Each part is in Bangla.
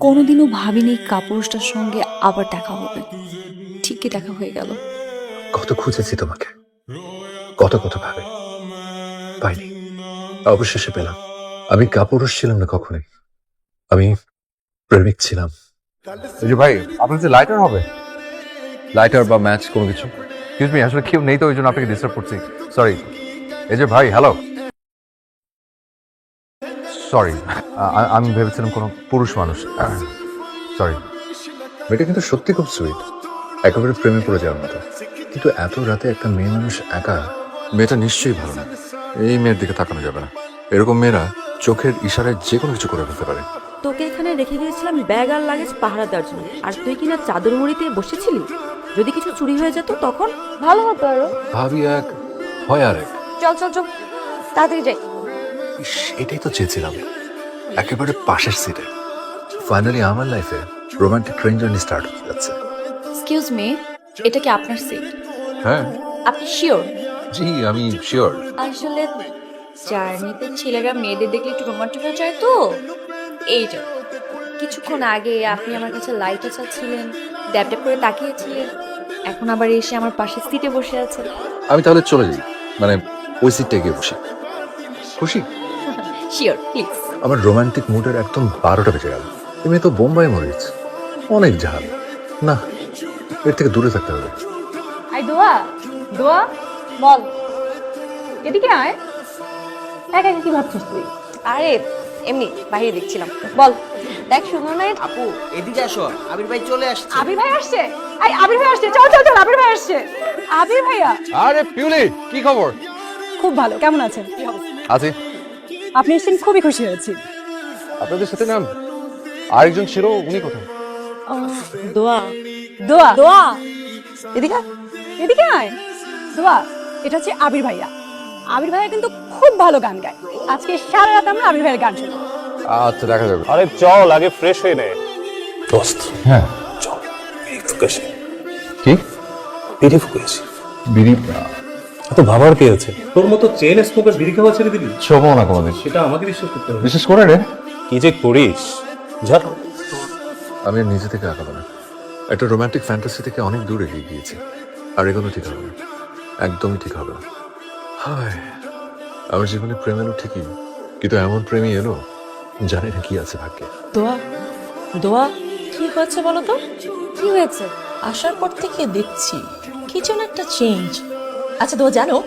কোনোদিনও ভাবিনি কাপুরুষটার সঙ্গে আবার দেখা হবে। ঠিকই দেখা হয়ে গেল। কত খুঁজেছি তোমাকে। কত কত ভাবে। পাইনি। অবশেষে পেলাম। আমি কাপুরুষ ছিলাম না কখনোই। আমি প্রেমিক ছিলাম। এই যে ভাই আপনার যে লাইটার হবে। লাইটার বা ম্যাচ কোনো কিছু। এক্সকিউজ মি আসলে কেউ নেই তো ওই জন্য আপনাকে ডিস্টার্ব করছি। সরি এই যে ভাই হ্যালো সরি আমি ভেবেছিলাম কোনো পুরুষ মানুষ। সরি মেয়েটা কিন্তু সত্যি খুব সুইট একেবারে প্রেমে পড়ে যাওয়ার মতো। কিন্তু এত রাতে একটা মেয়ে মানুষ একা মেয়েটা নিশ্চয়ই ভালো না। এই মেয়ের দিকে তাকানো যাবে না। এরকম মেয়েরা চোখের ইশারায় যে কোনো কিছু করে ফেলতে পারে। তোকে এখানে রেখে গিয়েছিলাম ব্যাগ আর লাগেজ পাহারা দেওয়ার জন্য। আর তুই কিনা চাদর মুড়িতে বসেছিলি? যদি কিছু চুরি হয়ে যেত তখন? ভালো হতো আরও। ভাবি এক হয় আর এক চল চল চল। তাড়াতাড়ি যাই। এটাই তো চেয়েছিলাম। একেবারে পাশের সিটে ফাইনালি আমার লাইফে রোমান্টিক ট্রেন জার্নি স্টার্ট হতে যাচ্ছে। এক্সকিউজ মি এটা কি আপনার সিট হ্যাঁ। আপনি শিওর জি আমি শিওর আসলে জার্নিতে ছেলেরা মেয়েদের দেখলে একটু রোমান্টিক হয়ে যায় তো। এইটা কিছুক্ষণ আগে আপনি আমার কাছে লাইটে চাচ্ছিলেন ড্যাপ ড্যাপ করে তাকিয়েছিলেন এখন আবার এসে আমার পাশে সিটে বসে আছেন। আমি তাহলে চলে যাই। মানে ওই সিটটা গিয়ে বসি। খুশি? শিওর প্লিজ আমার রোমান্টিক মুডের একদম বারোটা বেজে গেল। এমনি তো বোম্বাই মরিচ। অনেক ঝাল। না এর থেকে দূরে থাকতে হবে। আই দোয়া। দোয়া বল। এদিকে আয়। একা একা কি ভাবছিস তুই? আরে এমনি বাইরে দেখছিলাম। বল। দেখ শুনো না আপু এদিকে আসো। আবির ভাই চলে আসছে। আবির ভাই আসছে? এই আবির ভাই আসছে। চল চল চল আবির ভাই আসছে। আবির ভাইয়া। আরে পিউলি কি খবর? খুব ভালো। কেমন আছেন? আছি। আপনি এসেছেন খুবই খুশি হয়েছি। আপনাদের সাথে নাম? আরেকজন ছিল উনি কোথায়? দোয়া। দোয়া দোয়া। এদিকে এদিকে আয়। দোয়া এটা হচ্ছে আবির ভাইয়া। আবির ভাইয়া কিন্তু খুব ভালো গান গায়। আজকে সারা রাত আমরা আবির ভাইয়ের গান শুনব আচ্ছা দেখা যাবে। আরে চল আগে ফ্রেশ হয়ে নে। দোস্ত। হ্যাঁ। চল। একটু ফুকেছি কি? বিড়ি ফুকেছি বিড়ি? এত ভাবার কে আছে? তোর মতো চেন স্মোকার বিড়ি খাওয়া ছেড়ে দিবি? শোভো না কোনোদিন। সেটা আমাকে বিশ্বাস করতে হবে। বিশেষ করে রে। কি যে করিস? যা। আমি আর নিজে থেকে আঁকাবো না। একটা রোমান্টিক ফ্যান্টাসি থেকে অনেক দূর এগিয়ে গিয়েছি। আর এগুলো ঠিক হবে না। একদমই ঠিক হবে না। হায় আমার জীবনে প্রেম এলো ঠিকই কিন্তু এমন প্রেমই এলো জানি না কি আছে ভাগ্যে। দোয়া দোয়া কি হয়েছে বলো তো? কি হয়েছে? আসার পর থেকে দেখছি কি যেন একটা চেঞ্জ আচ্ছা দোয়া জানো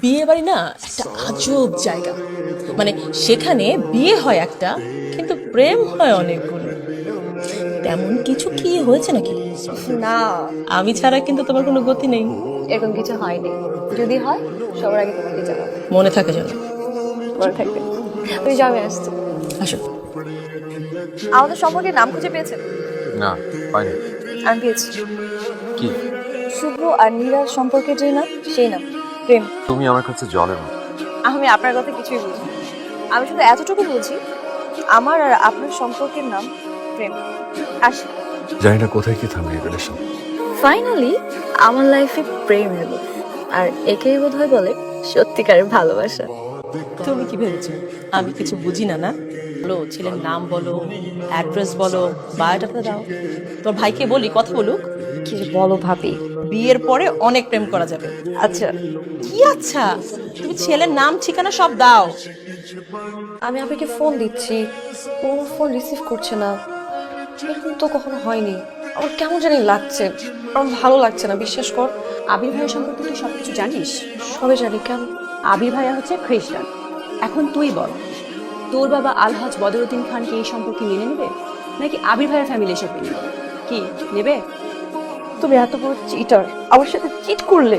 বিয়ে বাড়ি না একটা আজব জায়গা। মানে সেখানে বিয়ে হয় একটা কিন্তু প্রেম হয় অনেকগুলো। তেমন কিছু কি হয়েছে নাকি? না। আমি ছাড়া কিন্তু তোমার কোনো গতি নেই। এরকম কিছু হয়নি। যদি হয় সবার আগে তোমাকে জানাব। মনে থাকে যেন। পরে থাকবে। তুমি যাবে আসছো। আসো। আমাদের সম্পর্কে নাম খুঁজে পেয়েছেন? না পাইনি। আমি পেয়েছি। কি? শুভ আর নীরার সম্পর্কে যে নাম সেই নাম প্রেম। তুমি আমার কাছে জলের মতো। আমি আপনার কথা কিছুই বুঝি না। আমি শুধু এতটুকু বুঝি আমার আর আপনার সম্পর্কের নাম প্রেম। আসি। জানি না কোথায় কি থামবে রিলেশন ফাইনালি আমার লাইফে প্রেম এলো আর একেই বোধহয় বলে সত্যিকারের ভালোবাসা। তুমি কি ভেবেছো? আমি কিছু বুঝি না না? বলো ছেলের নাম বলো অ্যাড্রেস বলো বায়োডাটা দাও। তোর ভাইকে বলি কথা বলুক। কি বলো ভাবি। বিয়ের পরে অনেক প্রেম করা যাবে। আচ্ছা। কি আচ্ছা? তুমি ছেলের নাম ঠিকানা সব দাও। আমি আপনাকে ফোন দিচ্ছি। কোনো ফোন রিসিভ করছে না। এরকম তো কখনো হয়নি। আমার কেমন জানি লাগছে। আমার ভালো লাগছে না বিশ্বাস কর। আবির ভাইয়া সম্পর্কে তুই সবকিছু জানিস? সবে জানি কেন। আবির ভাইয়া হচ্ছে খ্রিস্টান। এখন তুই বল। তোর বাবা আলহাজ বদরুদ্দিন খান কি এই সম্পর্কে মেনে নেবে? নাকি আবির ভাইয়ের ফ্যামিলি এসব মেনে নেবে? কি নেবে? তুমি এত বড় চিটার আমার সাথে চিট করলে?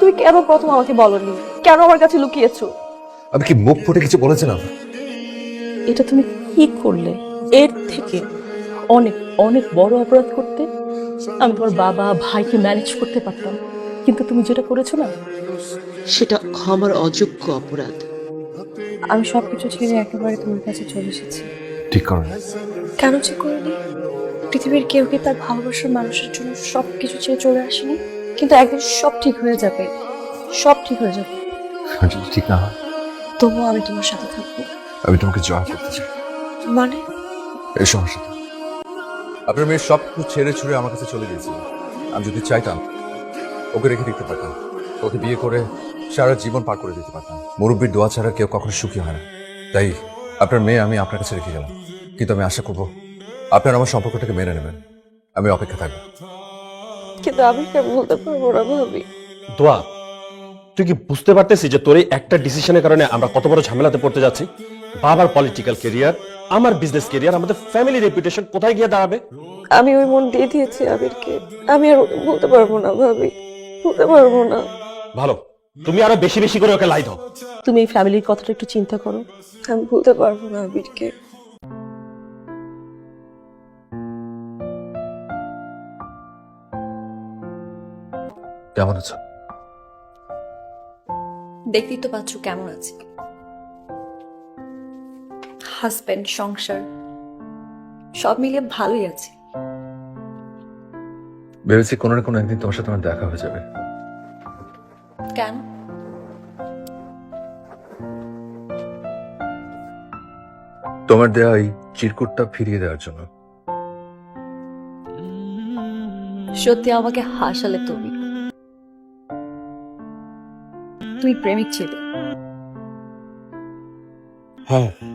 তুমি কেন প্রথম আমাকে বলনি? কেন আমার কাছে লুকিয়েছো? আমি কি মুখ ফুটে কিছু বলেছিলাম? এটা তুমি কি করলে? এর থেকে অনেক অনেক বড় অপরাধ করতে? আমি তোমার বাবা ভাইকে ম্যানেজ করতে পারতাম। কিন্তু তুমি যেটা করেছ না সেটা আমার অযোগ্য অপরাধ। আমি সবকিছু ছেড়ে একেবারে তোমার কাছে চলে এসেছি। ঠিক করেন। কেন ঠিক করিনি? পৃথিবীর কেউ কি তার ভালোবাসার মানুষের জন্য সব কিছু ছেড়ে চলে আসেনি? কিন্তু একদিন সব ঠিক হয়ে যাবে। সব ঠিক হয়ে যাবে। যদি ঠিক না হয়। তবুও আমি তোমার সাথে থাকব। আমি তোমাকে জয় করতে চাই। মানে? এই সমস্যা আপনার মেয়ে সব কিছু ছেড়ে ছুড়ে আমার কাছে চলে গিয়েছিল। আমি যদি চাইতাম ওকে রেখে দিতে পারতাম। ওকে বিয়ে করে সারা জীবন পার করে দিতে পারতাম। মুরব্বীর দোয়া ছাড়া কেউ কখনো সুখী হয় না। তাই আপনার মেয়ে আমি আপনার কাছে রেখে গেলাম। কিন্তু আমি আশা করব আপনার আমার সম্পর্কটাকে মেনে নেবেন। আমি অপেক্ষা থাকব। কিন্তু আমি কেন বলতে পারব না ভাবি? দোয়া তুই কি বুঝতে পারতেছিস যে তোর এই একটা ডিসিশনের কারণে আমরা কত বড় ঝামেলাতে পড়তে যাচ্ছি? বাবার পলিটিক্যাল কেরিয়ার আমার বিজনেস কেরিয়ার আমাদের ফ্যামিলি রেপুটেশন কোথায় গিয়ে দাঁড়াবে? আমি ওই মন দিয়ে দিয়েছি আবিরকে। আমি আর বলতে পারব না ভাবি। বলতে পারব না। ভালো। তুমি আরও বেশি বেশি করে ওকে লাই দাও। তুমি এই ফ্যামিলির কথাটা একটু চিন্তা করো। আমি বলতে পারব না আবিরকে। কেমন আছো? দেখতেই তো পাচ্ছ কেমন আছে। হাজব্যান্ড সংসার সব মিলিয়ে ভালোই আছে। ভেবেছি কোনো না কোনো একদিন তোমার সাথে আমার দেখা হয়ে যাবে। কেন তোমার দেয়া এই চিরকুটটা ফিরিয়ে দেওয়ার জন্য। সত্যি আমাকে হাসালে তুমি। তুমি প্রেমিক ছিলে। হ্যাঁ।